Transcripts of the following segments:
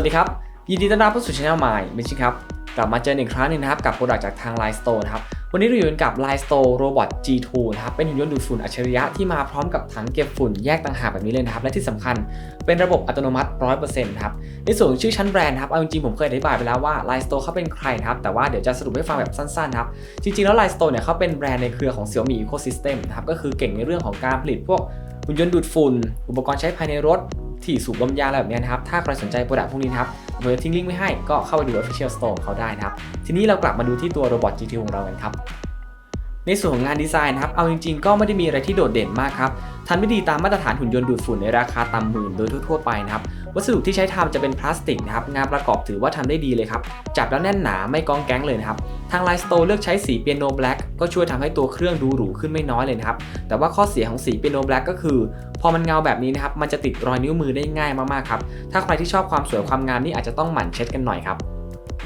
วัสดีครับ ยินดีต้อนรับเข้าสู่ช anel ใหม่มิชิครับ กลับมาเจออีกครั้งหนึงนะครับ กับโปรดักต์จากทาง Line Store นะครับ วันนี้เราอยู่กันกับ Line Store Robot G2 นะครับ เป็นหุ่นยนต์ดูดฝุ่นอัจฉริยะที่มาพร้อมกับถังเก็บฝุ่นแยกต่างหากแบบนี้เลยนะครับ และที่สำคัญเป็นระบบอัตโนมัติ 100%นะครับ ในส่วนของชื่อชั้นแบรนด์ครับ เอาจริงๆผมเคยอธิบายไปแล้วว่า Line Store เขาเป็นใครนะครับ แต่ว่าเดี๋ยวจะสรุปให้ฟังแบบสั้นๆครับ จริงๆแล้ว Line Store เนี่ยเขาเป็นแบรนด์ในเครือของ Xiaomi Ecosystem นะครับ ก็คือเก่งในเรื่องของการผลิตพวกหุ่นยนต์ดูดฝุ่น อุปกรณ์ใช้ภายในรถ ที่สูบลมยางอะไรแบบนี้นะครับ ถ้าใครสนใจโปรดักต์พวกนี้นะครับผมจะทิ้งลิงก์ไว้ให้ ก็เข้าไปดู Official Store ของเขาได้นะครับ ทีนี้เรากลับมาดูที่ตัว Robot GT ของเรากันครับ ในส่วนของงานดีไซน์นะครับ เอาจริงๆ ก็ไม่ได้มีอะไรที่โดดเด่นมากครับทำไม่ดีตามมาตรฐานหุ่นยนต์ดูดฝุ่นในราคาต่ำหมื่นโดยทั่วๆไปนะครับ วัสดุที่ใช้ทำจะเป็นพลาสติกนะครับ งานประกอบถือว่าทำได้ดีเลยครับ จับแล้วแน่นหนาไม่กองแก๊งเลยนะครับ ทาง Line Store เลือกใช้สีเปียโนแบล็กก็ช่วยทำให้ตัวเครื่องดูหรูขึ้นไม่น้อยเลยนะครับ แต่ว่าข้อเสียของสีเปียโนแบล็กก็คือ พอมันเงาแบบนี้นะครับ มันจะติดรอยนิ้วมือได้ง่ายมากๆครับ ถ้าใครที่ชอบความสวยความงามนี่อาจจะต้องหมั่นเช็ดกันหน่อยครับ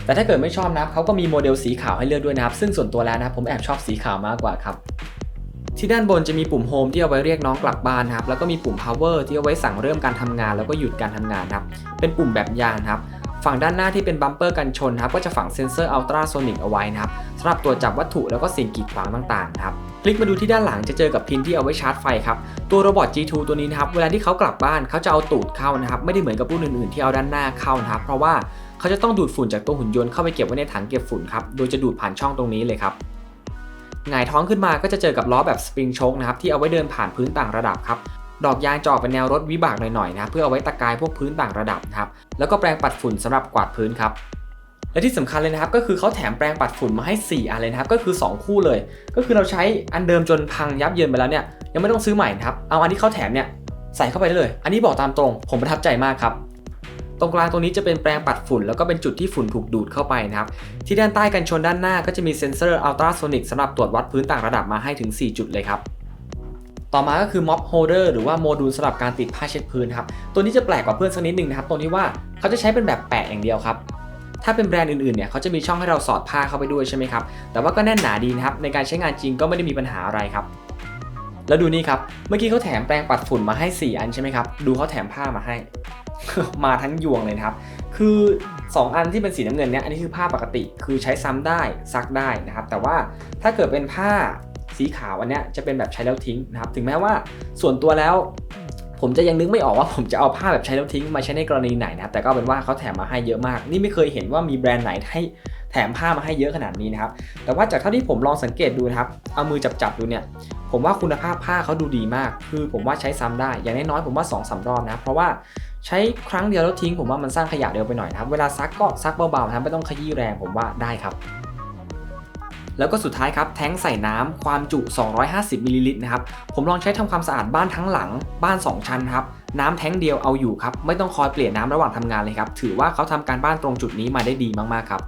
แต่ถ้าเกิดไม่ชอบนะครับเขาก็มีโมเดลสีขาวให้เลือกด้วยนะครับซึ่งส่วนตัวแล้วนะครับผมแอบชอบสีขาวมากกว่าครับที่ด้านบนจะมีปุ่ม Home ที่เอาไว้เรียกน้องกลับบ้านครับแล้วก็มีปุ่ม Power ที่เอาไว้สั่งเริ่มการทำงาน แล้วก็หยุดการทำงานครับเป็นปุ่มแบบยางครับฝั่งด้านหน้าที่เป็นบัมเปอร์กันชนครับก็จะฝังเซ็นเซอร์อัลตราโซนิกเอาไว้นะครับสำหรับตรวจับวัตถุแล้วก็สิ่งกีดขวางต่างๆครับคลิกมาดูที่ด้านหลังจะเจอกับพินที่เอาไว้ชาร์จไฟครับตัวโรบอท G2 ตัวนี้นะครับเวลาที่เขากลับบ้านเขาจะเอาตูดเข้านะครับไม่ได้เหมือนกับรุ่นอื่นๆที่เอาด้านหน้าเข้านะครับเพราะว่า เขาจะต้องดูดฝุ่นจากตัวหุ่นยนต์เข้าไปเก็บไว้ในถังเก็บฝุ่นครับ โดยจะดูดผ่านช่องตรงนี้เลยครับหงายท้องขึ้นมาก็จะเจอกับล้อแบบสปริงโชคนะครับที่เอาไว้เดินผ่านพื้นต่างระดับครับดอกยางจะออกเป็นแนวรถวิบากหน่อยๆนะเพื่อเอาไว้ตะกายพวกพื้นต่างระดับครับแล้วก็แปรงปัดฝุ่นสำหรับกวาดพื้นครับและที่สำคัญเลยนะครับก็คือเขาแถมแปรงปัดฝุ่นมาให้ 4 อันเลยนะครับก็คือ 2 คู่เลย ก็คือเราใช้อันเดิมจนพังยับเยินไปแล้วเนี่ยยังไม่ต้องซื้อใหม่นะครับเอาอันที่เขาแถมเนี่ยใส่เข้าไปได้เลย อันนี้บอกตามตรง ผมประทับใจมากครับ ตรงกลางตรงนี้จะเป็นแปรงปัดฝุ่น แล้วก็เป็นจุดที่ฝุ่นถูกดูดเข้าไปนะครับ ที่ด้านใต้กันชนด้านหน้าก็จะมีเซ็นเซอร์อัลตราโซนิกสำหรับตรวจวัดพื้นต่างระดับมาให้ถึง 4 จุดเลยครับต่อมาก็คือ Mop Holder หรือว่าโมดูลสำหรับการติดผ้าเช็ดพื้นครับ ตัวนี้จะแปลกกว่าเพื่อนสักนิดหนึ่งนะครับตรงที่ว่าเขาจะใช้เป็นแบบแปะอย่างเดียวครับ ถ้าเป็นแบรนด์อื่นๆเนี่ยเขาจะมีช่องให้เราสอดผ้าเข้าไปด้วยใช่ไหมครับ แต่ว่าก็แน่นหนาดีนะครับในการใช้งานจริงก็ไม่ได้มีปัญหาอะไรครับ แล้วดูนี่ครับ เมื่อกี้เขาแถมแปรงปัดฝุ่นมาให้ 4 อันใช่ไหมครับ ดูเขาแถมผ้ามาให้ มาทั้งยวงเลยนะครับ คือ 2 อันที่เป็นสีน้ำเงินเนี่ยอันนี้คือผ้าปกติ คือใช้ซ้ำได้ซักได้นะครับ แต่ว่าถ้าเกิดเป็นผ้าสีขาวอันเนี้ยจะเป็นแบบใช้แล้วทิ้งนะครับ ถึงแม้ว่าส่วนตัวแล้วผมจะยังนึกไม่ออกว่าผมจะเอาผ้าแบบใช้แล้วทิ้งมาใช้ในกรณีไหนนะครับแต่ก็เป็นว่าเขาแถมมาให้เยอะมาก นี่ไม่เคยเห็นว่ามีแบรนด์ไหนให้ แถมผ้ามาให้เยอะขนาดนี้นะครับ แต่ว่าจากเท่าที่ผมลองสังเกตดูนะครับ เอามือจับๆดูเนี่ย ผมว่าคุณภาพผ้าเขาดูดีมาก คือผมว่าใช้ซ้ำได้ อย่างน้อยๆผมว่า2อสารอบนะ เพราะว่าใช้ครั้งเดียวแล้วทิ้ง ผมว่ามันสร้างขยะเร็วไปหน่อยนะครับ เวลาซักก็ซักเบาๆนะครับ ไม่ต้องขยี้แรงผมว่าได้ครับแล้วก็สุดท้ายครับแท้งใส่น้ำความจุ 250มิลลิลิตรนะครับผมลองใช้ทำความสะอาดบ้านทั้งหลังบ้าน 2 ชั้นครับน้ำแท้งเดียวเอาอยู่ครับไม่ต้องคอยเปลี่ยนน้ำระหว่างทำงานเลยครับถือว่าเขาทำการบ้านตรงจุดนี้มาได้ดีมากๆครับ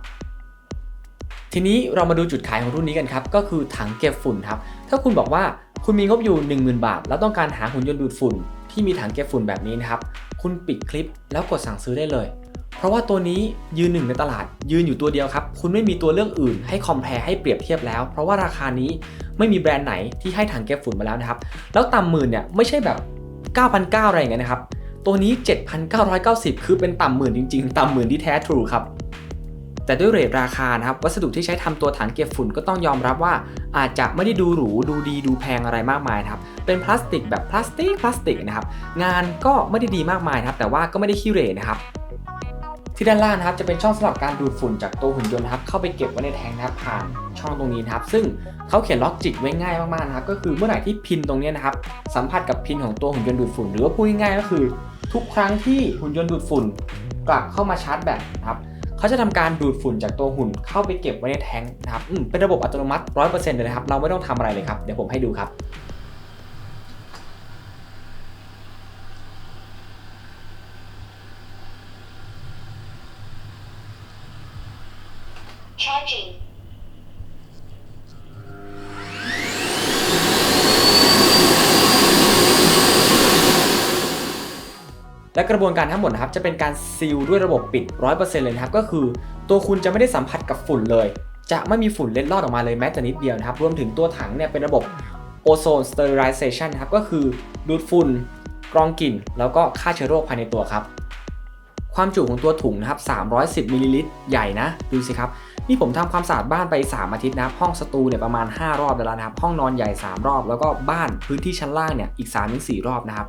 ทีนี้เรามาดูจุดขายของรุ่นนี้กันครับ ก็คือถังเก็บฝุ่นครับ ถ้าคุณบอกว่าคุณมีงบอยู่ 10,000 บาท แล้วต้องการหาหุ่นยนต์ดูดฝุ่น ที่มีถังเก็บฝุ่นแบบนี้นะครับ คุณปิดคลิปแล้วกดสั่งซื้อได้เลย เพราะว่าตัวนี้ยืนหนึ่งในตลาด ยืนอยู่ตัวเดียวครับ คุณไม่มีตัวเลือกอื่น ให้คอมเพลให้เปรียบเทียบแล้ว เพราะว่าราคานี้ไม่มีแบรนด์ไหนที่ให้ถังเก็บฝุ่นมาแล้วนะครับ แล้วต่ำหมื่นเนี่ยไม่ใช่แบบ9,900อะไรอย่างเงี้ยนะครับ ตัวนี้ 7,990 คือเป็นต่ำหมื่นจริง ๆ ต่ำหมื่นที่แท้ทรูครับ แต่ด้วยเรทราคานะครับวัสดุที่ใช้ทำตัวถังเก็บฝุ่นก็ต้องยอมรับว่า อาจจะไม่ได้ดูหรูดูดีดูแพงอะไรมากมายครับเป็นพลาสติกแบบพลาสติกพลาสติกนะครับงานก็ไม่ได้ดีมากมายนะครับแต่ว่าก็ไม่ได้ขี้เหร่นะครับที่ด้านล่างนะครับจะเป็นช่องสำหรับการดูดฝุ่นจากตัวหุ่นยนต์ครับเข้าไปเก็บไว้ในแทงนะครับผ่านช่องตรงนี้นะครับ ซึ่งเขาเขียนล็อกจิกไว้ง่ายมากๆนะครับ ก็คือเมื่อไหร่ที่พินตรงนี้นะครับสัมผัสกับพินของตัวหุ่นยนต์ดูดฝุ่น หรือว่าพูดง่ายๆก็คือ ทุกครั้งที่หุ่นยนต์ดูดฝุ่น กลับเข้ามาชาร์จแบตนะครับ เขาจะทำการดูดฝุ่นจากตัวหุ่นเข้าไปเก็บไว้ในแทงค์นะครับเป็นระบบอัตโนมัติ 100%เลยนะครับ เราไม่ต้องทำอะไรเลยครับ เดี๋ยวผมให้ดูครับ กระบวนการทั้งหมดนะครับจะเป็นการซีลด้วยระบบปิด 100%เลยนะครับก็คือตัวคุณจะไม่ได้สัมผัสกับฝุ่นเลย จะไม่มีฝุ่นเล็ดลอดออกมาเลยแม้แต่นิดเดียวนะครับรวมถึงตัวถังเนี่ยเป็นระบบ Ozone Sterilization นะครับก็คือดูดฝุ่นกรองกลิ่น แล้วก็ฆ่าเชื้อโรคภายในตัวครับ ความจุของตัวถุงนะครับ 310มิลลิลิตรใหญ่นะ ดูสิครับ นี่ผมทำความสะอาดบ้านไป 3 อาทิตย์นะห้องสตูเนี่ยประมาณ 5 รอบแล้วนะครับ ห้องนอนใหญ่ 3 รอบ แล้วก็บ้านพื้นที่ชั้นล่างเนี่ยอีก 3-4 รอบนะครับ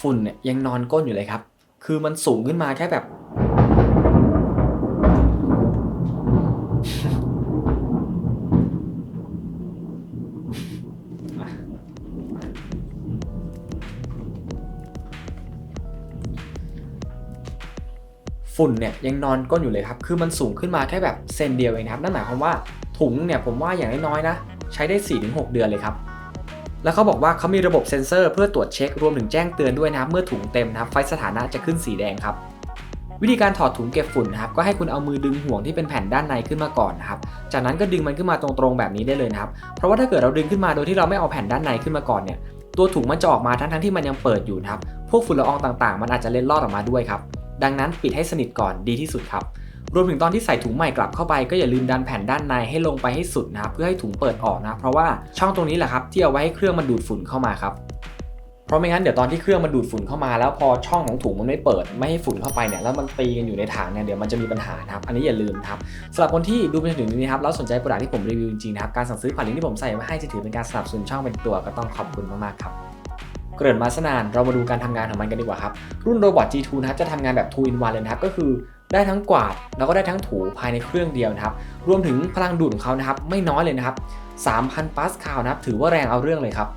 ฝุ่นเนี่ยยังนอนก้นอยู่เลยครับ คือมันสูงขึ้นมาแค่แบบ ฝุ่นเนี่ยยังนอนก้นอยู่เลยครับ คือมันสูงขึ้นมาแค่แบบเซนเดียวเองครับ นั่นหมายความว่าถุงเนี่ยผมว่าอย่างน้อยๆนะ ใช้ได้ 4-6 เดือนเลยครับ แล้วเขาบอกว่าเขามีระบบเซ็นเซอร์เพื่อตรวจเช็ครวมถึงแจ้งเตือนด้วยนะครับเมื่อถุงเต็มนะครับไฟสถานะจะขึ้นสีแดงครับวิธีการถอดถุงเก็บฝุ่นนะครับก็ให้คุณเอามือดึงห่วงที่เป็นแผ่นด้านในขึ้นมาก่อนนะครับจากนั้นก็ดึงมันขึ้นมาตรงๆแบบนี้ได้เลยนะครับเพราะว่าถ้าเกิดเราดึงขึ้นมาโดยที่เราไม่เอาแผ่นด้านในขึ้นมาก่อนเนี่ยตัวถุงมันจะออกมาทั้งๆที่มันยังเปิดอยู่นะครับพวกฝุ่นละอองต่างๆ มันอาจจะเล็ดลอดออกมาด้วยครับดังนั้นปิดให้สนิทก่อนดีที่สุดครับ รวมถึงตอนที่ใส่ถุงใหม่กลับเข้าไปก็อย่าลืมดันแผ่นด้านในให้ลงไปให้สุดนะเพื่อให้ถุงเปิดออกนะ เพราะว่าช่องตรงนี้แหละครับที่เอาไว้ให้เครื่องมันดูดฝุ่นเข้ามาครับเพราะไม่งั้นเดี๋ยวตอนที่เครื่องมันดูดฝุ่นเข้ามาแล้วพอช่องของถุงมันไม่เปิดไม่ให้ฝุ่นเข้าไปเนี่ยแล้วมันตีกันอยู่ในถังเนี่ยเดี๋ยวมันจะมีปัญหานะครับอันนี้อย่าลืมครับสำหรับคนที่ดูไปถึงนี้ครับแล้วสนใจโปรดักที่ผมรีวิวจริงๆนะครับการสั่งซื้อผ่านลิงก์ที่ผมใส่ไว้ให้จะถือเป็นการสนับสนุนช่องเป็นตัวก็ต้องขอบคุณมากๆครับเกริ่นมาสนานเรามาดูการทำงานของมันกันดีกว่าครับรุ่นโรบอท G2 นะครับจะทำงานแบบ2 in 1เลยนะครับก็คือ ได้ทั้งกวาดแล้วก็ได้ทั้งถูภายในเครื่องเดียวนะครับรวมถึงพลังดูดของเขานะครับไม่น้อยเลยนะครับ 3,000 ปาสคาลนะครับถือว่าแรงเอาเรื่องเลยครับ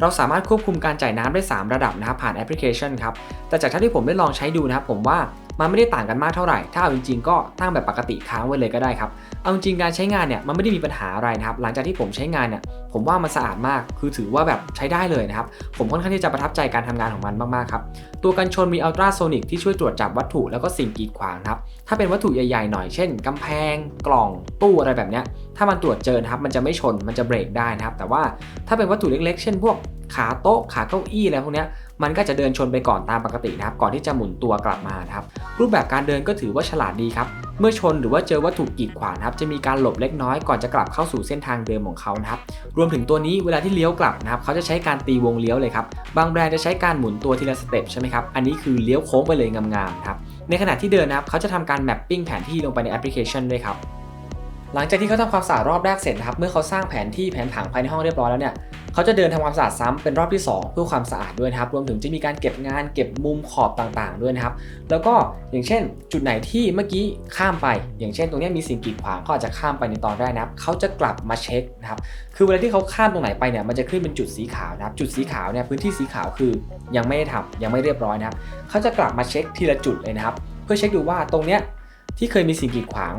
เราสามารถควบคุมการจ่ายน้ำได้ 3 ระดับนะครับผ่านแอปพลิเคชันครับแต่จากที่ผมได้ลองใช้ดูนะครับผมว่า มันไม่ได้ต่างกันมากเท่าไหร่ ถ้าเอาจริงๆ ก็ตั้งแบบปกติค้างไว้เลยก็ได้ครับ เอาจริงการใช้งานเนี่ยมันไม่ได้มีปัญหาอะไรนะครับ หลังจากที่ผมใช้งานเนี่ยผมว่ามันสะอาดมาก คือถือว่าแบบใช้ได้เลยนะครับ ผมค่อนข้างที่จะประทับใจการทำงานของมันมากๆครับ ตัวกันชนมีอัลตราโซนิกที่ช่วยตรวจจับวัตถุแล้วก็สิ่งกีดขวางครับ ถ้าเป็นวัตถุใหญ่ๆหน่อย เช่นกำแพง กล่อง ตู้อะไรแบบเนี้ย ถ้ามันตรวจเจอครับ มันจะไม่ชน มันจะเบรกได้นะครับ แต่ว่าถ้าเป็นวัตถุเล็กๆ เช่นพวกขาโต๊ะ ขาเก้าอี้อะไรพวกเนี้ย มันก็จะเดินชนไปก่อนตามปกตินะครับ ก่อนที่จะหมุนตัวกลับมาครับ รูปแบบการเดินก็ถือว่าฉลาดดีครับ เมื่อชนหรือว่าเจอวัตถุกีดขวางครับ จะมีการหลบเล็กน้อยก่อนจะกลับเข้าสู่เส้นทางเดิมของเขานะครับ รวมถึงตัวนี้เวลาที่เลี้ยวกลับนะครับ เขาจะใช้การตีวงเลี้ยวเลยครับ บางแบรนด์จะใช้การหมุนตัวทีละสเต็ปใช่ไหมครับ อันนี้คือเลี้ยวโค้งไปเลยงามๆครับ ในขณะที่เดินนะครับ เขาจะทำการแมปปิ้งแผนที่ลงไปในแอปพลิเคชันด้วยครับหลังจากที่เขาทำความสะอาดรอบแรกเสร็จนะครับ เมื่อเขาสร้างแผนที่แผนผังภายในห้องเรียบร้อยแล้วเนี่ย เขาจะเดินทำความสะอาดซ้ำเป็นรอบที่ 2 เพื่อความสะอาดด้วยนะครับรวมถึงจะมีการเก็บงานเก็บมุมขอบต่างๆ ด้วยนะครับแล้วก็อย่างเช่น จุดไหนที่เมื่อกี้ข้ามไป อย่างเช่น ตรงนี้มีสิ่งกีดขวางเขาอาจจะข้ามไปในตอนแรกนะครับเขาจะกลับมาเช็คนะครับคือเวลาที่เขาข้ามตรงไหนไปเนี่ยมันจะขึ้นเป็นจุดสีขาวนะครับ จุดสีขาวเนี่ยพื้นที่สีขาวคือยังไม่ได้ทำยังไม่เรียบร้อยนะครับเขาจะกลับมาเช็คทีละจุดเลยนะครับ เพื่อเช็คดูว่าตรงเนี้ยที่เคยมีสิ่งกีดขวาง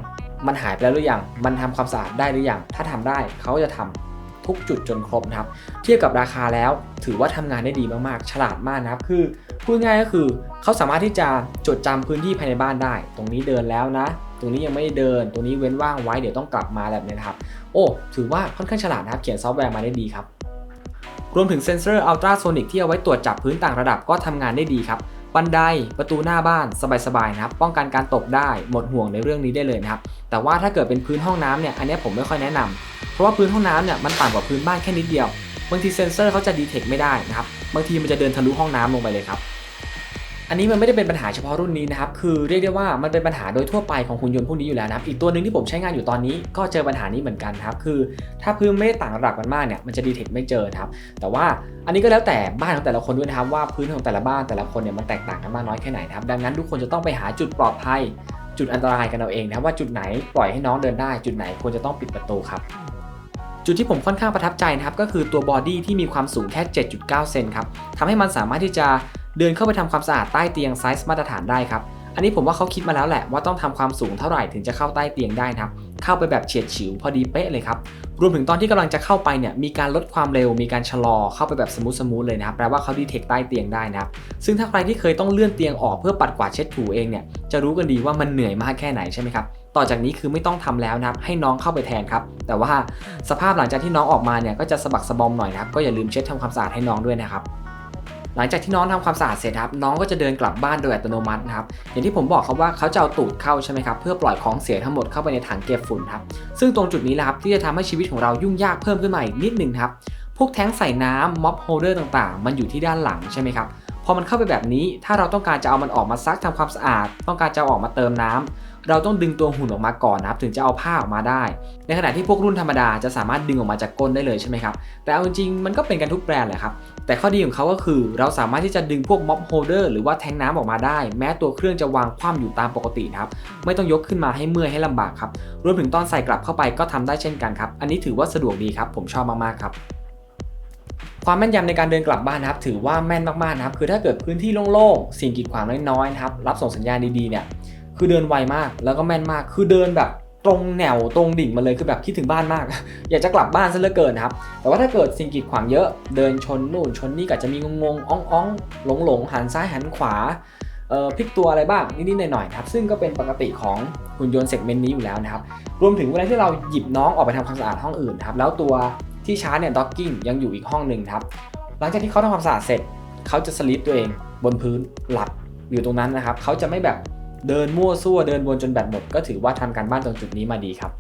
มันหายไปแล้วหรือยัง มันทำความสะอาดได้หรือยัง ถ้าทำได้เขาจะทำ ทุกจุดจนครบนะครับ เทียบกับราคาแล้วถือว่าทำงานได้ดีมากๆ ฉลาดมากนะครับ คือพูดง่ายก็คือเขาสามารถที่จะจดจำพื้นที่ภายในบ้านได้ ตรงนี้เดินแล้วนะ ตรงนี้ยังไม่ได้เดิน ตรงนี้เว้นว่างไว้เดี๋ยวต้องกลับมาแบบนี้นะครับ โอ้ ถือว่าค่อนข้างฉลาดนะครับ เขียนซอฟต์แวร์มาได้ดีครับ รวมถึงเซนเซอร์อัลตราโซนิกที่เอาไว้ตรวจจับพื้นต่างระดับก็ทำงานได้ดีครับ บันไดประตูหน้าบ้านสบายๆนะครับ ป้องกันการตกได้หมดห่วงในเรื่องนี้ได้เลยนะครับ แต่ว่าถ้าเกิดเป็นพื้นห้องน้ำเนี่ยอันนี้ผมไม่ค่อยแนะนำเพราะว่าพื้นห้องน้ำเนี่ยมันต่างกว่าพื้นบ้านแค่นิดเดียวบางทีเซ็นเซอร์เขาจะดีเทคไม่ได้นะครับบางทีมันจะเดินทะลุห้องน้ำลงไปเลยครับ อันนี้มันไม่ได้เป็นปัญหาเฉพาะรุ่นนี้นะครับ คือเรียกได้ว่ามันเป็นปัญหาโดยทั่วไปของหุ่นยนต์พวกนี้อยู่แล้วนะครับ อีกตัวหนึ่งที่ผมใช้งานอยู่ตอนนี้ก็เจอปัญหานี้เหมือนกันครับ คือถ้าพื้นไม่ได้ต่างระดับกันมากเนี่ย มันจะดีเทคไม่เจอครับ แต่ว่าอันนี้ก็แล้วแต่บ้านของแต่ละคนด้วยนะครับว่าพื้นของแต่ละบ้านแต่ละคนเนี่ยมันแตกต่างกันมากน้อยแค่ไหนครับ ดังนั้นทุกคนจะต้องไปหาจุดปลอดภัย จุดอันตรายกันเอาเองนะครับว่าจุดไหนปล่อยให้น้องเดินได้ จุดไหนควรจะต้องปิดประตูครับจุดที่ผมค่อนข้างประทับใจนะครับก็คือตัวบอดี้ที่มีความสูงแค่ 7.9 เซนครับทำให้มันสามารถที่จะ เดินเข้าไปทำความสะอาดใต้เตียงไซส์มาตรฐานได้ครับ อันนี้ผมว่าเขาคิดมาแล้วแหละว่าต้องทำความสูงเท่าไหร่ถึงจะเข้าใต้เตียงได้นะครับ เข้าไปแบบเฉียดฉิวพอดีเป๊ะเลยครับ รวมถึงตอนที่กำลังจะเข้าไปเนี่ยมีการลดความเร็ว มีการชะลอเข้าไปแบบสมูทสมูทเลยนะครับแปลว่าเขาดีเทคใต้เตียงได้นะครับ ซึ่งถ้าใครที่เคยต้องเลื่อนเตียงออกเพื่อปัดกวาดเช็ดถูเองเนี่ยจะรู้กันดีว่ามันเหนื่อยมากแค่ไหนใช่ไหมครับต่อจากนี้คือไม่ต้องทำแล้วนะครับให้น้องเข้าไปแทนครับ แต่ว่าสภาพหลังจากที่น้องออกมาเนี่ยก็จะสะบักสะบอมหน่อยนะครับก็อย่าลืมเช็ดทำความสะอาดให้น้องด้วยนะครับ หลังจากที่น้องทำความสะอาดเสร็จครับน้องก็จะเดินกลับบ้านโดยอัตโนมัตินะครับอย่างที่ผมบอกครับว่าเขาจะเอาตูดเข้าใช่ไหมครับเพื่อปล่อยของเสียทั้งหมดเข้าไปในถังเก็บฝุ่นครับซึ่งตรงจุดนี้แหละครับที่จะทำให้ชีวิตของเรายุ่งยากเพิ่มขึ้นมาอีกนิดนึงครับพวกแท้งใส่น้ำม็อบโฮลเดอร์ต่างๆ มันอยู่ที่ด้านหลังใช่ไหมครับพอมันเข้าไปแบบนี้ถ้าเราต้องการจะเอามันออกมาซักทำความสะอาด ต้องการจะเอาออกมาเติมน้ำ เราต้องดึงตัวหุ่นออกมาก่อนนะครับถึงจะเอาผ้าออกมาได้ ในขณะที่พวกรุ่นธรรมดาจะสามารถดึงออกมาจากก้นได้เลยใช่ไหมครับแต่เอาจริงมันก็เป็นกันทุกแบรนด์แหละครับแต่ข้อดีของเขาก็คือเราสามารถที่จะดึงพวกม็อบโฮเดอร์หรือว่าแทงน้ำออกมาได้ แม้ตัวเครื่องจะวางคว่ำอยู่ตามปกตินะครับไม่ต้องยกขึ้นมาให้เมื่อยให้ลำบากครับรวมถึงตอนใส่กลับเข้าไปก็ทำได้เช่นกันครับอันนี้ถือว่าสะดวกดีครับผมชอบมากๆครับความแม่นยำในการเดินกลับบ้านนะครับ ถือว่าแม่นมากๆนะครับ คือถ้าเกิดพื้นที่โล่งๆ สิ่งกีดขวางน้อยๆนะครับ รับส่งสัญญาณดีๆเนี่ย คือเดินไวมากแล้วก็แม่นมาก คือเดินแบบตรงแนวตรงดิ่งมาเลยคือแบบคิดถึงบ้านมาก อยากจะกลับบ้านซะเหลือเกินนะครับ แต่ว่าถ้าเกิดสิ่งกีดขวางเยอะ เดินชนนู่นชนนี่ก็จะมีงงๆอ่องๆหลงหลงหันซ้ายหันขวาพลิกตัวอะไรบ้างนิดๆหน่อยๆนะครับซึ่งก็เป็นปกติของหุ่นยนต์เซกเมนต์นี้อยู่แล้วนะครับรวมถึงเวลาที่เราหยิบน้องออกไปทำความสะอาดห้องอื่นครับแล้วตัวที่ชาร์จเนี่ยด็อกกิ้งยังอยู่อีกห้องหนึ่งครับหลังจากที่เขาทำความสะอาดเสร็จ เขาจะสลิปตัวเองบนพื้นหลับอยู่ตรงนั้นนะครับเขาจะไม่แบบ เดินมั่วซั่วเดินวนจนแบตหมด ก็ถือว่าทำการบ้านตรงจุดนี้มาดีครับ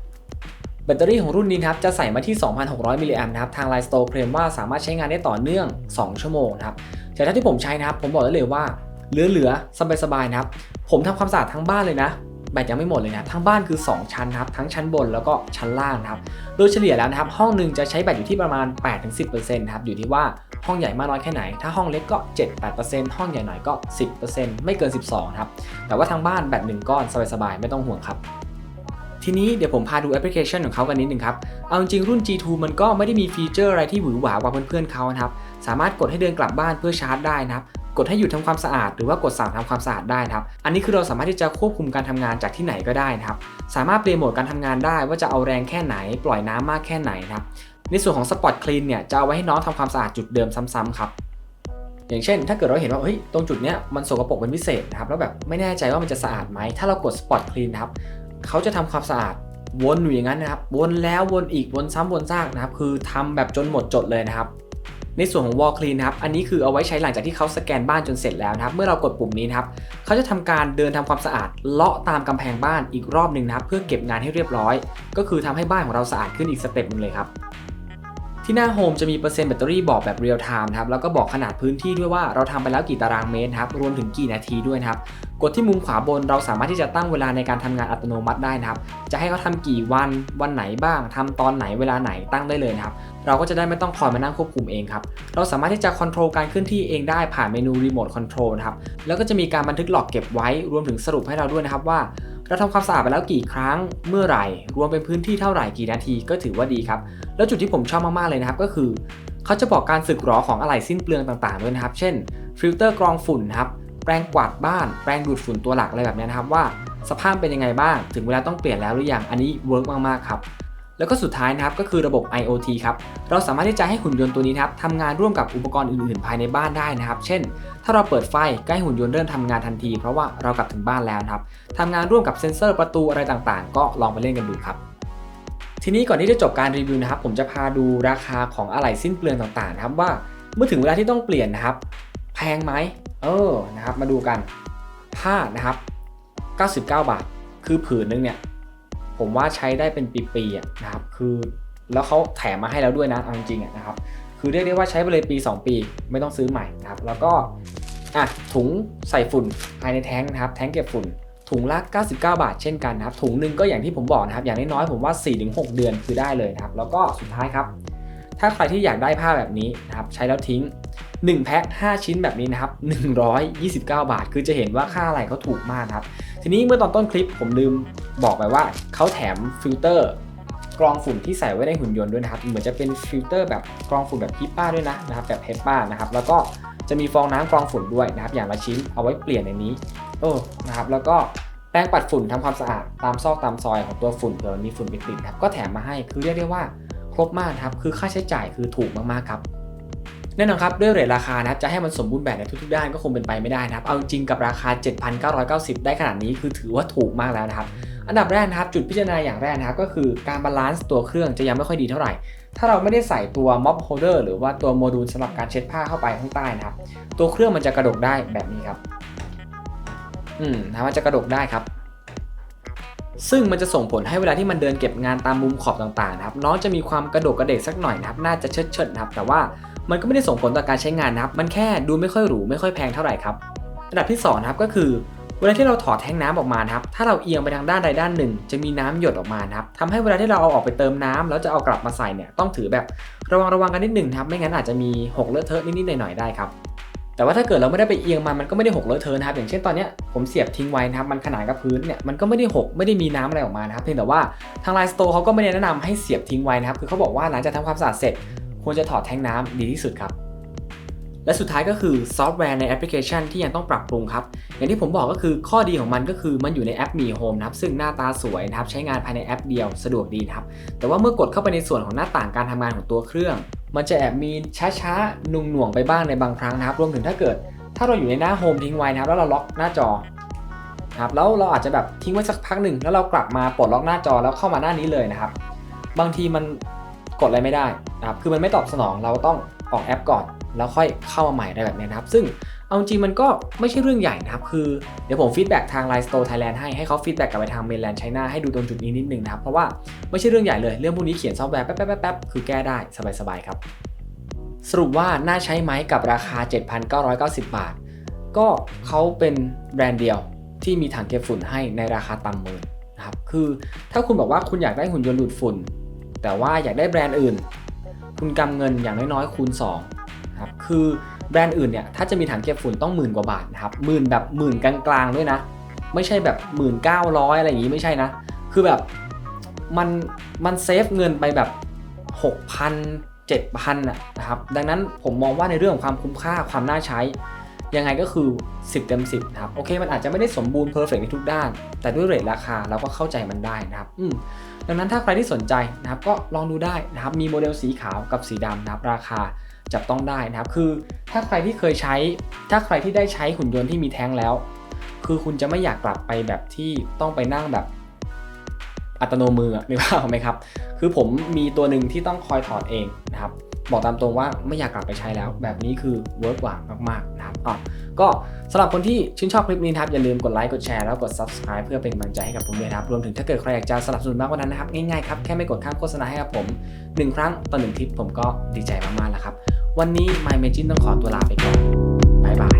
แบตเตอรี่ของรุ่นนี้ครับจะใส่มาที่ 2,600 มิลลิแอมป์นะครับทางไลน์สโตร์เคลมว่าสามารถใช้งานได้ต่อเนื่อง 2 ชั่วโมงนะครับแต่ถ้าที่ผมใช้นะครับผมบอกได้เลยว่าเหลือๆสบายๆนะครับผมทำความสะอาดทั้งบ้านเลยนะ แบตยังไม่หมดเลยนะทั้งบ้านคือ 2 ชั้นนะครับทั้งชั้นบนแล้วก็ชั้นล่างนะครับโดยเฉลี่ยแล้วนะครับห้องหนึ่งจะใช้แบตอยู่ที่ประมาณ 8-10%นะครับอยู่ที่ว่าห้องใหญ่มากน้อยแค่ไหน ถ้าห้องเล็กก็ 7-8%ห้องใหญ่หน่อยก็ 10%ไม่เกิน 12ครับแต่ว่าทางบ้านแบตหนึ่งก้อนสบายๆไม่ต้องห่วงครับทีนี้เดี๋ยวผมพาดูแอปพลิเคชันของเขากันนิดนึงครับ เอาจริงรุ่น G2 มันก็ไม่ได้มีฟีเจอร์อะไรที่หวือหวากว่าเพื่อนๆเขานะครับ สามารถกดให้เดินกลับบ้านเพื่อชาร์จได้นะครับ กดให้หยุดทำความสะอาด หรือว่ากดสั่งทำความสะอาดได้นะครับ อันนี้คือเราสามารถที่จะควบคุมการทำงานจากที่ไหนก็ได้นะครับ สามารถเปลี่ยนโหมดการทำงานได้ว่าจะเอาแรงแค่ไหน ปล่อยน้ำมากแค่ไหนนะครับ ในส่วนของ Spot Clean เนี่ยจะเอาไว้ให้น้องทำความสะอาดจุดเดิมซ้ำๆครับอย่างเช่น ถ้าเกิดเราเห็นว่าเฮ้ยตรงจุดเนี้ยมันสกปรกเป็นพิเศษนะครับแล้วแบบไม่แน่ใจว่ามันจะสะอาดไหมถ้าเรากด Spot Clean นครับเขาจะทำความสะอาดวนอยู่อย่างนั้นนะครับวนแล้ววนอีกวนซ้ำวนซากนะครับคือทำแบบจนหมดจดเลยนะครับ ในส่วนของ Wall Clean นะครับ อันนี้คือเอาไว้ใช้หลังจากที่เขาสแกนบ้านจนเสร็จแล้วนะครับ เมื่อเรากดปุ่มนี้นะครับเขาจะทำการเดินทำความสะอาดเลาะตามกำแพงบ้านอีกรอบหนึ่งนะครับ เพื่อเก็บงานให้เรียบร้อย ก็คือทำให้บ้านของเราสะอาดขึ้นอีกสเต็ปหนึงเลยครับ ที่หน้าโฮมจะมีเปอร์เซ็นต์แบตเตอรี่บอกแบบเรียลไทม์นะครับแล้วก็บอกขนาดพื้นที่ด้วยว่าเราทำไปแล้วกี่ตารางเมตรครับรวมถึงกี่นาทีด้วยนะครับกดที่มุมขวาบนเราสามารถที่จะตั้งเวลาในการทำงานอัตโนมัติได้นะครับ จะให้เขาทำกี่วันวันไหนบ้างทำตอนไหนเวลาไหนตั้งได้เลยนะครับ เราก็จะได้ไม่ต้องคอยมานั่งควบคุมเองครับ เราสามารถที่จะคอนโทรลการเคลื่อนที่เองได้ผ่านเมนูรีโมทคอนโทรลครับ แล้วก็จะมีการบันทึกหลอกเก็บไว้รวมถึงสรุปให้เราด้วยนะครับว่า เราทำความสะอาดไปแล้วกี่ครั้งเมื่อไหร่ รวมเป็นพื้นที่เท่าไหร่กี่นาทีก็ถือว่าดีครับ แล้วจุดที่ผมชอบมากๆเลยนะครับก็คือ เขาจะบอกการสึกหรอของอะไหล่สิ้นเปลืองต่างๆด้วยนะครับ เช่นฟิลเตอร์กรองฝุ่นครับแปรงกวาดบ้านแปรงดูดฝุ่นตัวหลักอะไรแบบนี้นะครับว่า สภาพเป็นยังไงบ้าง ถึงเวลาต้องเปลี่ยนแล้วหรือยังอันนี้เวิร์กมากๆครับ แล้วก็สุดท้ายนะครับก็คือระบบ IoT ครับ เราสามารถที่จะให้หุ่นยนต์ตัวนี้นครับทำงานร่วมกับอุปกรณ์อื่นๆ ภายในบ้านได้นะครับ เช่น ถ้าเราเปิดไฟใกล้หุ่นยนต์เริ่มทำงานทันที เพราะว่าเรากลับถึงบ้านแล้วครับทำงานร่วมกับเซ็นเซอร์ประตูอะไรต่างๆ ก็ลองไปเล่นกันดูครับทีนี้ก่อนที่จะจบการรีวิวนะครับผมจะพาดูราคาของอะไหล่สิ้นเปลืองต่างๆนะครับว่าเมื่อถึงเวลาที่ต้องเปลี่ยนนะครับ แพงไหมเออนะครับมาดูกันผ้านะครับ 99 บาท คือผืนนึงเนี่ย ผมว่าใช้ได้เป็นปีๆนะครับคือแล้วเขาแถมมาให้แล้วด้วยนะเอาจริงๆนะครับคือเรียกได้ว่าใช้ไปเลยปี 2 ปีไม่ต้องซื้อใหม่นะครับแล้วก็อะถุงใส่ฝุ่นภายในแท้งนะครับแท้งเก็บฝุ่นถุงละ 99 บาทเช่นกันนะครับ ถุงหนึ่งก็อย่างที่ผมบอกนะครับ อย่างน้อยๆผมว่า 4-6 เดือนคือได้เลยนะครับ แล้วก็สุดท้ายครับ ถ้าใครที่อยากได้ผ้าแบบนี้นะครับ ใช้แล้วทิ้ง 1 แพ็ค 5 ชิ้นแบบนี้นะครับ 129 บาท คือจะเห็นว่าค่าอะไรเขาถูกมากนะครับ ทีนี้เมื่อตอนต้นคลิปผมลืมบอกไปว่าเขาแถมฟิลเตอร์กรองฝุ่นที่ใส่ไว้ในหุ่นยนต์ด้วยนะครับ เหมือนจะเป็นฟิลเตอร์แบบกรองฝุ่นแบบฮิปป้าด้วยนะนะครับแบบเฮปป้านะครับ แล้วก็จะมีฟองน้ำกรองฝุ่นด้วยนะครับ อย่างละชิ้นเอาไว้เปลี่ยนในนี้โอ้นะครับ แล้วก็แป้งปัดฝุ่นทำความสะอาดตามซอกตามซอยของตัวฝุ่นเผื่อมันมีฝุ่นไปติดนะครับ ก็แถมมาให้ คือเรียกได้ว่าครบมากครับ คือค่าใช้จ่ายคือถูกมากๆครับ แน่นอนครับด้วยเรทราคานะครับจะให้มันสมบูรณ์แบบในทุกๆด้านก็คงเป็นไปไม่ได้นะครับเอาจริงกับราคา 7,990 ได้ขนาดนี้คือถือว่าถูกมากแล้วนะครับอันดับแรกนะครับจุดพิจารณาอย่างแรกนะครับก็คือการบาลานซ์ตัวเครื่องจะยังไม่ค่อยดีเท่าไหร่ ถ้าเราไม่ได้ใส่ตัวม็อบโฮเดอร์หรือว่าตัวโมดูลสำหรับการเช็ดผ้าเข้าไปข้างใต้นะครับตัวเครื่องมันจะกระดกได้แบบนี้ครับอืมนะมันจะกระดกได้ครับซึ่งมันจะส่งผลให้เวลาที่มันเดินเก็บงานตามมุมขอบต่างๆนะครับน้องจะมีความกระโดกกระเดกสักหน่อยนะครับ น่าจะเชิดเชิดนะครับ แต่ว่า มันก็ไม่ได้ส่งผลต่อการใช้งานนะครับ มันแค่ดูไม่ค่อยหรูไม่ค่อยแพงเท่าไหร่ครับ อันดับที่2นะครับก็คือ เวลาที่เราถอดแท้งน้ำออกมาครับ ถ้าเราเอียงไปทางด้านใดด้านหนึ่ง จะมีน้ำหยดออกมาครับทำให้เวลาที่เราเอาออกไปเติมน้ำแล้วจะเอากลับมาใส่เนี่ยต้องถือแบบระวังระวังกันนิดหนึ่งครับ ไม่งั้นอาจจะมีหกเลอะเทอะนิดๆหน่อยๆได้ครับแต่ว่าถ้าเกิดเราไม่ได้ไปเอียงมันมันก็ไม่ได้หกเลอะเทอะนะครับอย่างเช่นตอนนี้ผมเสียบทิ้งไว้นะครับมันขนานกับพื้นเนี่ยมันก็ไม่ได้หกไม่ได้มีน้ำอะไรออกมานะครับเพียงแต่ว่าทางไลน์สโตร์เขาก็ไม่ได้แนะนำให้เสียบทิ้งไว้นะครับคือเขาบอกว่าหลังจากทำความสะอาดเสร็จ ควรจะถอดแท้งน้ำดีที่สุดครับ และสุดท้ายก็คือซอฟต์แวร์ในแอปพลิเคชันที่ยังต้องปรับปรุงครับ อย่างที่ผมบอกก็คือข้อดีของมันก็คือมันอยู่ในแอปมีโฮมนะครับ ซึ่งหน้าตาสวยนะครับ ใช้งานภายในแอปเดียวสะดวกดีนะครับ แต่ว่าเมื่อกดเข้าไปในส่วนของหน้าต่างการทำงานของตัวเครื่อง มันจะแอบมีช้าๆนุ่งหน่วงๆไปบ้างในบางครั้งนะครับ รวมถึงถ้าเกิด ถ้าเราอยู่ในหน้าโฮมทิ้งไว้นะครับแล้วเราล็อกหน้าจอครับแล้วเราอาจจะแบบทิ้งไว้สักพักหนึ่งแล้วเรากลับมาปลดล็อกหน้าจอแล้วเข้ามาหน้านี้เลยนะครับ บางทีมัน กดอะไรไม่ได้นะครับคือมันไม่ตอบสนองเราต้องออกแอปก่อน แล้วค่อยเข้ามาใหม่ได้แบบนี้นะครับ ซึ่งเอาจริงมันก็ไม่ใช่เรื่องใหญ่นะครับ คือเดี๋ยวผมฟีดแบ็กทาง Line Store Thailand ให้ ให้เขาฟีดแบ็กกลับไปทาง Mainland China ให้ดูตรงจุดนี้นิดนึงนะครับ เพราะว่าไม่ใช่เรื่องใหญ่เลย เรื่องพวกนี้เขียนซอฟต์แวร์แป๊บๆๆๆคือแก้ได้สบายๆครับ สรุปว่าน่าใช้ไหมกับราคา 7,990 บาท ก็เขาเป็นแบรนด์เดียวที่มีถังเก็บฝุ่นให้ในราคาต่ำหมื่นนะครับ คือถ้าคุณบอกว่าคุณอยากได้หุ่นยนต์ดูดฝุ่น แต่ว่าอยากได้แบรนด์อื่น คุณกำเงินอย่างน้อยๆคูณ2นะครับคือแบรนด์อื่นเนี่ยถ้าจะมีถังเก็บฝุ่นต้องหมื่นกว่าบาทนะครับหมื่นแบบหมื่นกลางๆด้วยนะ ไม่ใช่แบบหมื่นเก้าร้อยอะไรอย่างนี้ไม่ใช่นะ คือแบบมันมันเซฟเงินไปแบบ 6,000 7,000นะครับดังนั้นผมมองว่าในเรื่องของความคุ้มค่าความน่าใช้ยังไงก็คือ 10 เต็ม 10นะครับโอเค มันอาจจะไม่ได้สมบูรณ์เพอร์เฟกในทุกด้าน แต่ด้วยเรทราคาเราก็เข้าใจมันได้นะครับอืม ดังนั้นถ้าใครที่สนใจนะครับก็ลองดูได้นะครับมีโมเดลสีขาวกับสีดำนะครับราคาจับต้องได้นะครับคือถ้าใครที่เคยใช้ ถ้าใครที่ได้ใช้หุ่นยนต์ที่มีแท้งแล้ว คือคุณจะไม่อยากกลับไปแบบที่ต้องไปนั่งแบบอัตโนมือนึกภาพออกไหมครับ คือผมมีตัวหนึ่งที่ต้องคอยถอดเองนะครับ บอกตามตรงว่าไม่อยากกลับไปใช้แล้ว แบบนี้คือเวิร์กกว่ามากๆับอ๋อก็สำหรับคนที่ชื่นชอบคลิปนี้นะครับอย่าลืมกดไลค์กดแชร์แล้วกด subscribe เพื่อเป็นกำลังใจให้กับผมด้วยครับรวมถึงถ้าเกิดใครอยากจะสนับสนุนมากกว่านั้นนะครับง่ายๆครับแค่ไม่กดข้ามโฆษณาให้กับผม 1 ครั้งต่อหนึ่งคลิปผมก็ดีใจมากๆแล้วครับวันนี้ My Magin ต้องขอตัวลาไปก่อนบ๊ายบาย